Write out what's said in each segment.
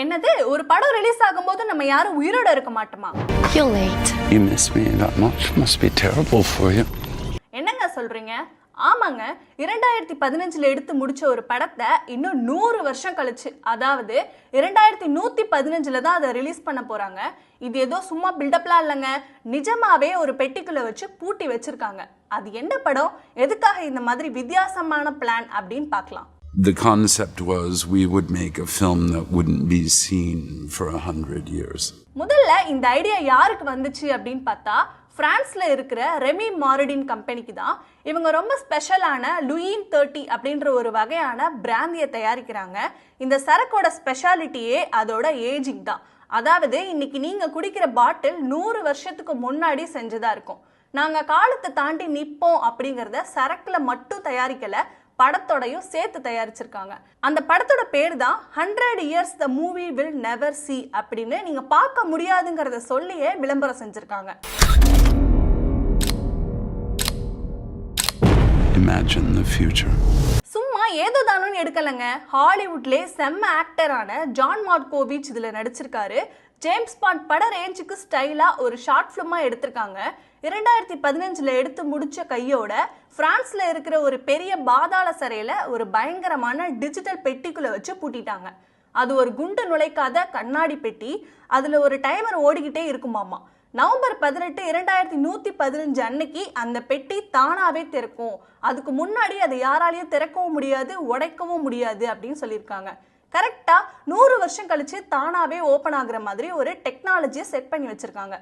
என்னது? ஒரு படம் ரிலீஸ் ஆகும்போது நம்ம யாரும் உயிரோட இருக்க மாட்டோமா? You're late. You miss me that much? Must be terrible for you. என்னங்க சொல்றீங்க? ஆமாங்க. இரண்டாயிரத்தி பதினஞ்சுல எடுத்து முடிச்ச ஒரு படத்தை இன்னும் நூறு வருஷம் கழிச்சு அதாவது இரண்டாயிரத்தி நூத்தி பதினஞ்சுல தான் அதை ரிலீஸ் பண்ண போறாங்க. இது ஏதோ சும்மா பில்டப்லாம் இல்லைங்க. நிஜமாவே ஒரு பெட்டிக்குள்ள வச்சு பூட்டி வச்சிருக்காங்க. அது என்ன படம்? எதுக்காக இந்த மாதிரி வித்தியாசமான பிளான் அப்படின்னு பார்க்கலாம். The concept was we would make a film that wouldn't be seen for a hundred years. முதல்ல இந்த ஐடியா யாருக்கு வந்துச்சு அப்படின்னு பார்த்தா ஃப்ரான்ஸில் இருக்கிற ரெமி மாரடின் கம்பெனிக்கு தான். இவங்க ரொம்ப ஸ்பெஷலான லுயின் தேர்ட்டி அப்படின்ற ஒரு வகையான பிராந்தியை தயாரிக்கிறாங்க. இந்த சரக்கோட ஸ்பெஷாலிட்டியே அதோட ஏஜிங் தான். அதாவது இன்னைக்கு நீங்கள் குடிக்கிற பாட்டில் நூறு வருஷத்துக்கு முன்னாடி செஞ்சதாக இருக்கும். நாங்கள் காலத்தை தாண்டி நிற்போம் அப்படிங்கிறத சரக்கில் மட்டும் தயாரிக்கலை. படத்தோடையும் சேர்த்து தயாரிச்சிருக்காங்க. அந்த படத்தோட பேர் தான் hundred years the movie will never see அப்படின்னு நீங்க பார்க்க முடியாதுங்கிறத சொல்லியே விளம்பரம் செஞ்சிருக்காங்க. Imagine the future. சும்மா ஏதோ தானோன்னு எடுக்கலைங்க. ஹாலிவுட்லே செம்ம ஆக்டரான ஜான் மார்கோவிச் இதில் நடிச்சிருக்காரு. ஜேம்ஸ் பாண்ட் பட ரேஞ்சுக்கு ஸ்டைலாக ஒரு ஷார்ட் ஃபிலிமாக எடுத்திருக்காங்க. இரண்டாயிரத்தி பதினஞ்சில் எடுத்து முடிச்ச கையோட ஃப்ரான்ஸில் இருக்கிற ஒரு பெரிய பாதாள சிறையில் ஒரு பயங்கரமான டிஜிட்டல் பெட்டிக்குள்ளே வச்சு பூட்டிட்டாங்க. அது ஒரு குண்டு நுழைக்காத கண்ணாடி பெட்டி. அதில் ஒரு டைமர் ஓடிக்கிட்டே இருக்குமாமா. நவம்பர் பதினெட்டு இரண்டாயிரத்தி நூத்தி பதினஞ்சு அன்னைக்கு அந்த பெட்டி தானாகவே திறக்கும். அதுக்கு முன்னாடி அதை யாராலையும் திறக்கவும் முடியாது உடைக்கவும் முடியாது அப்படின்னு சொல்லியிருக்காங்க. கரெக்டா வருஷம் கழிச்சு தானாவே ஓபன் ஆகுற மாதிரி ஒரு டெக்னாலஜியை செட் பண்ணி வச்சிருக்காங்க.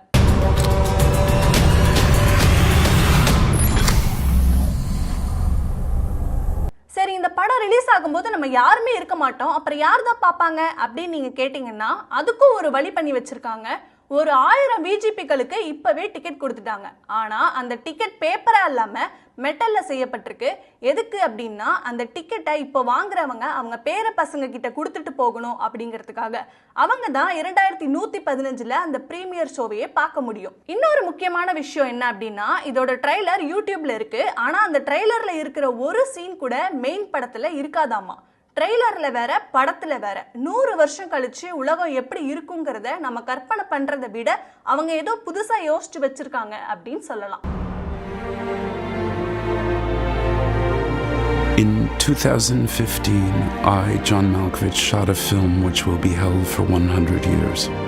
சரி இந்த படம் ரிலீஸ் ஆகும்போது நம்ம யாருமே இருக்க மாட்டோம். அப்புறம் யார் தான் பார்ப்பாங்க அப்படின்னு நீங்க கேட்டிங்கன்னா அதுக்கும் ஒரு வழி பண்ணி வச்சிருக்காங்க. ஒரு ஆயிரம் விஜிபிக்களுக்கு இப்பவே டிக்கெட் கொடுத்துட்டாங்க. ஆனா அந்த டிக்கெட் பேப்பரா இல்லாம மெட்டல்ல செய்யப்பட்டிருக்கு. எதுக்கு அப்படின்னா அந்த டிக்கெட்டை இப்போ வாங்குறவங்க அவங்க பேர பசங்க கிட்ட கொடுத்துட்டு போகணும் அப்படிங்கிறதுக்காக. அவங்க தான் இரண்டாயிரத்தி நூத்தி பதினஞ்சுல அந்த ப்ரீமியர் ஷோவையே பார்க்க முடியும். இன்னொரு முக்கியமான விஷயம் என்ன அப்படின்னா இதோட ட்ரைலர் யூடியூப்ல இருக்கு. ஆனா அந்த ட்ரைலர்ல இருக்கிற ஒரு சீன் கூட மெயின் படத்துல இருக்காதாமா? ட்ரெய்லரில் வேற படத்தில் வேற நூறு வருஷம் கழிச்சு உலகம் எப்படி இருக்குங்கிறத நம்ம கற்பனை பண்ணுறதை விட அவங்க ஏதோ புதுசாக யோசிச்சு வச்சுருக்காங்க அப்படின்னு சொல்லலாம் In 2015, I, John Malkovich, shot a film which will be held for 100 years.